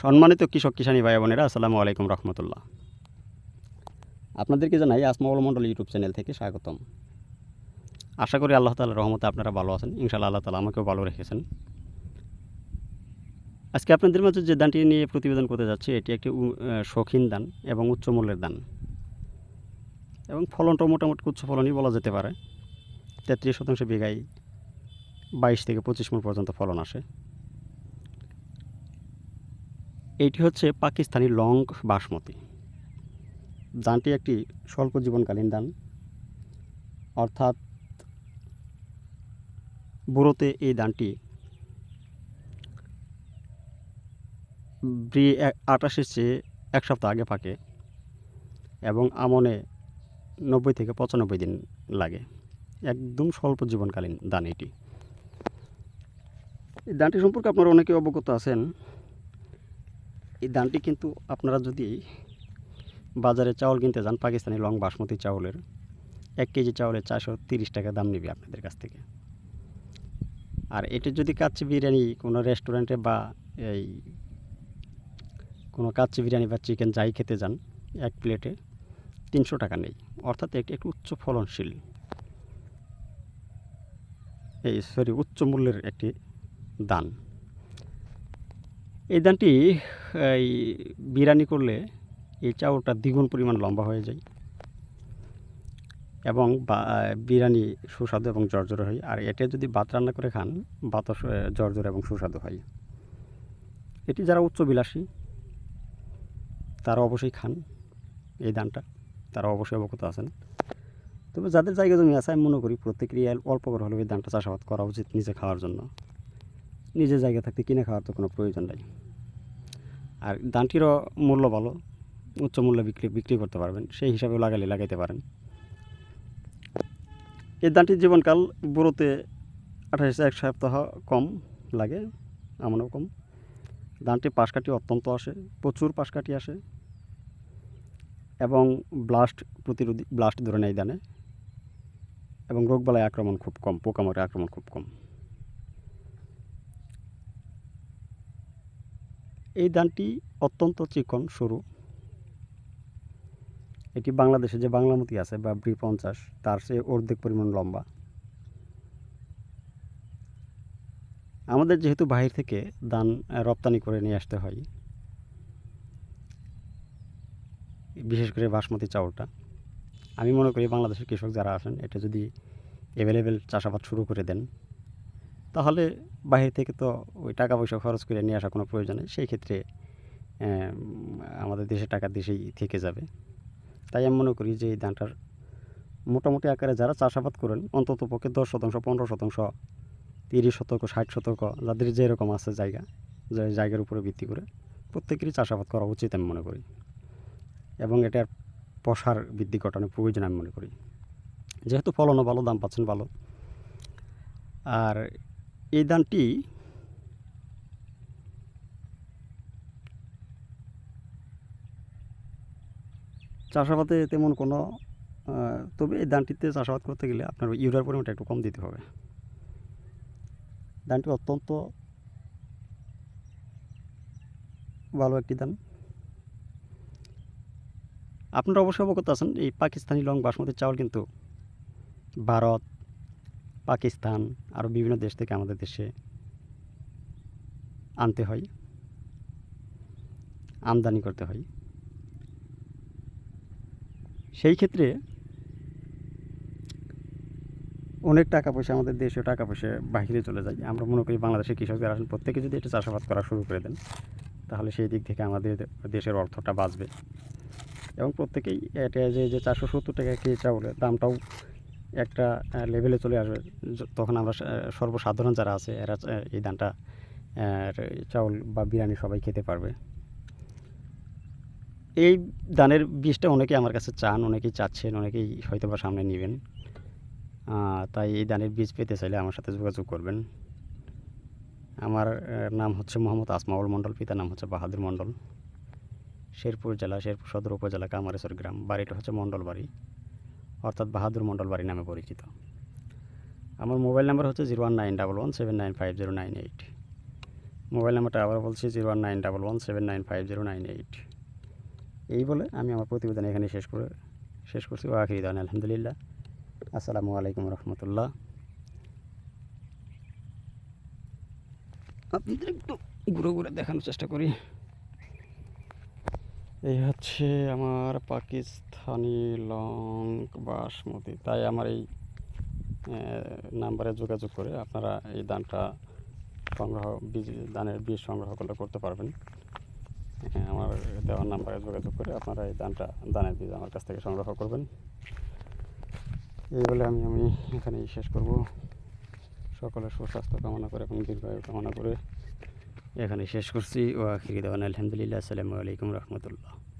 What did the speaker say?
সম্মানিত কৃষক কিষানী ভাই বোনেরা, আসসালামু আলাইকুম রহমতুল্লাহ। আপনাদেরকে জানাই আসমাউল মণ্ডল ইউটিউব চ্যানেল থেকে স্বাগতম। আশা করি আল্লাহ তালার রহমতে আপনারা ভালো আছেন। ইনশাআল্লাহ আল্লাহ তালা আমাকেও ভালো রেখেছেন। আজকে আপনাদের মাঝে যে দানটি নিয়ে প্রতিবেদন করতে যাচ্ছি, এটি একটি শৌখিন দান এবং উচ্চ মূল্যের দান এবং ফলনটাও মোটামুটি উচ্চ ফলনই বলা যেতে পারে। তেত্রিশ শতাংশ বিঘায় বাইশ থেকে পঁচিশ মূল পর্যন্ত ফলন আসে। এটি হচ্ছে পাকিস্তানি লং বাসমতি। ধানটি একটি স্বল্প জীবনকালীন ধান অর্থাৎ বুড়োতে এই ধানটি ব্রি আটাশের চেয়ে এক সপ্তাহ আগে পাকে এবং আমনে নব্বই থেকে পঁচানব্বই দিন লাগে। একদম স্বল্প জীবনকালীন দান এটি। এই ধানটি সম্পর্কে আপনারা অনেকে অবগত আছেন। এই ধানটি কিন্তু আপনারা যদি বাজারে চাউল কিনতে যান, পাকিস্তানি লং বাসমতি চাউলের, এক কেজি চাউলের চারশো তিরিশ টাকা দাম নেবে আপনাদের কাছ থেকে। আর এটি যদি কাচ্চি বিরিয়ানি কোনো রেস্টুরেন্টে বা এই কোনো কাচ্চি বিরিয়ানি বা চিকেন যাই খেতে যান, এক প্লেটে তিনশো টাকা নেই। অর্থাৎ এটি একটি উচ্চ ফলনশীল, এই সরি, উচ্চ মূল্যের একটি দান এই ধানটি এই বিরিয়ানি করলে এই চাউলটা দ্বিগুণ পরিমাণ লম্বা হয়ে যায় এবং বিরিয়ানি সুস্বাদু এবং জর্জরে হয়। আর এটা যদি ভাত রান্না করে খান, ভাতও সু- জর্জর এবং সুস্বাদু হয়। এটি যারা উচ্চ বিলাসী তারা অবশ্যই খান এই ধানটা তারা অবশ্যই অবগত আছেন। তবে যাদের জায়গা জমি আছে, আমি মনে করি প্রত্যেকেরই অল্প করে হলেও এই ধানটা চাষাবাদ করা উচিত নিজে খাওয়ার জন্য। নিজের জায়গা থাকতে কিনে খাওয়ার তো কোনো প্রয়োজন নাই। আর ধানটিরও মূল্য ভালো, উচ্চ মূল্যে বিক্রি বিক্রি করতে পারবেন, সেই হিসাবে লাগালে লাগাইতে পারেন। এই ধানটির জীবনকাল বুড়োতে আঠাশ, এক সপ্তাহ কম লাগে, এমনও কম। ধানটি পাশকাঠি অত্যন্ত আসে, প্রচুর পাশকাঠি আসে, এবং ব্লাস্ট প্রতিরোধী, ব্লাস্ট ধরে নেয় ধানে এবং রোগবালাই আক্রমণ খুব কম পোকামাকড়ে আক্রমণ খুব কম। এই ধানটি অত্যন্ত চিকন, সরু। এটি বাংলাদেশে যে বাংলামতি আছে বা ব্রি পঞ্চাশ, তার সে অর্ধেক পরিমাণ লম্বা। আমাদের যেহেতু বাহির থেকে ধান রপ্তানি করে নিয়ে আসতে হয়, বিশেষ করে বাসমতি চাউলটা। আমি মনে করি বাংলাদেশের কৃষক যারা আছেন, এটা যদি অ্যাভেলেবেল চাষাবাদ শুরু করে দেন তাহলে বাহির থেকে তো ওই টাকা পয়সা খরচ করে নিয়ে আসা কোনো প্রয়োজন নেই। সেই ক্ষেত্রে আমাদের দেশে টাকা দেশেই থেকে যাবে। তাই আমি মনে করি যে এই ধানটার মোটামুটি আকারে যারা চাষাবাদ করেন, অন্তত পক্ষে দশ শতাংশ, পনেরো শতাংশ, তিরিশ শতক, ষাট শতক, যাদের যেরকম আছে জায়গা, যে জায়গার উপরে ভিত্তি করে, প্রত্যেকেরই চাষাবাদ করা উচিত আমি মনে করি। এবং এটার প্রসার বৃদ্ধি ঘটানোর প্রয়োজন আমি মনে করি। যেহেতু ফলনও ভালো, দাম পাচ্ছেন ভালো। আর এই ধানটি চাষাবাদে তেমন কোনো তবে এই ধানটিতে চাষাবাদ করতে গেলে আপনার ইউরিয়ার পরিমাণটা একটু কম দিতে হবে। ধানটি অত্যন্ত ভালো একটি ধান। আপনারা অবশ্যই অবগত আছেন, এই পাকিস্তানি লং বাসমতি চাউল কিন্তু ভারত পাকিস্তান আরও বিভিন্ন দেশ থেকে আমাদের দেশে আনতে হয়, আমদানি করতে হয়। সেই ক্ষেত্রে অনেক টাকা পয়সা আমাদের দেশীয় টাকা পয়সা বাহিরে চলে যায়। আমরা মনে করি বাংলাদেশের কৃষকদের আছেন প্রত্যেকে যদি এটা চাষাবাদ করা শুরু করে দেন, তাহলে সেই দিক থেকে আমাদের দেশের অর্থটা বাঁচবে। এবং প্রত্যেকেই এটা যে যে চারশো সত্তর টাকা কেজি চাউলের দামটাও একটা লেভেলে চলে আসবে। তখন আমরা সর্বসাধারণ যারা আছে, এরা এই ধানটা চাউল বা বিরিয়ানি সবাই খেতে পারবে। এই ধানের বীজটা অনেকেই আমার কাছে চান, অনেকেই চাচ্ছেন, অনেকেই হয়তো বা সামনে নেবেন। তাই এই ধানের বীজ পেতে চাইলে আমার সাথে যোগাযোগ করবেন। আমার নাম হচ্ছে মোহাম্মদ আসমাউল মণ্ডল, পিতার নাম হচ্ছে বাহাদুর মণ্ডল। শেরপুর জেলা, শেরপুর সদর উপজেলা, কামারেশ্বর গ্রাম। বাড়িটা হচ্ছে মণ্ডল বাড়ি অর্থাৎ বাহাদুর মণ্ডল বাড়ি নামে পরিচিত। আমার মোবাইল নাম্বার হচ্ছে zero one nine double one seven nine five zero nine eight. Mobile নাম্বারটা আবার বলছি, zero one nine double one seven nine five zero nine eight. এই বলে আমি আমার প্রতিবেদন এখানে শেষ করে, শেষ করছি। ও আখিরি দান আলহামদুলিল্লাহ। আসসালামু আলাইকুম রহমতুল্লাহ। আপনাদের একটু ঘুরে ঘুরে দেখানোর চেষ্টা করি। এই হচ্ছে আমার পাকিস্তানি লং বাসমতি। তাই আমার এই নাম্বারে যোগাযোগ করে আপনারা এই দানটা সংগ্রহ, বীজ, দানের বীজ সংগ্রহ করলে করতে পারবেন। আমার দেওয়ার নাম্বারে যোগাযোগ করে আপনারা এই দানটা, দানের বীজ আমার কাছ থেকে সংগ্রহ করবেন। এই বলে আমি আমি এখানেই শেষ করব। সকলের সুস্বাস্থ্য কামনা করে এবং দীর্ঘায়ু কামনা করে এখানে শেষ করছি। ও আখিরি দেওয়ান আলহামদুলিল্লাহ আসসালামু আলাইকুম রহমতুল্লাহ।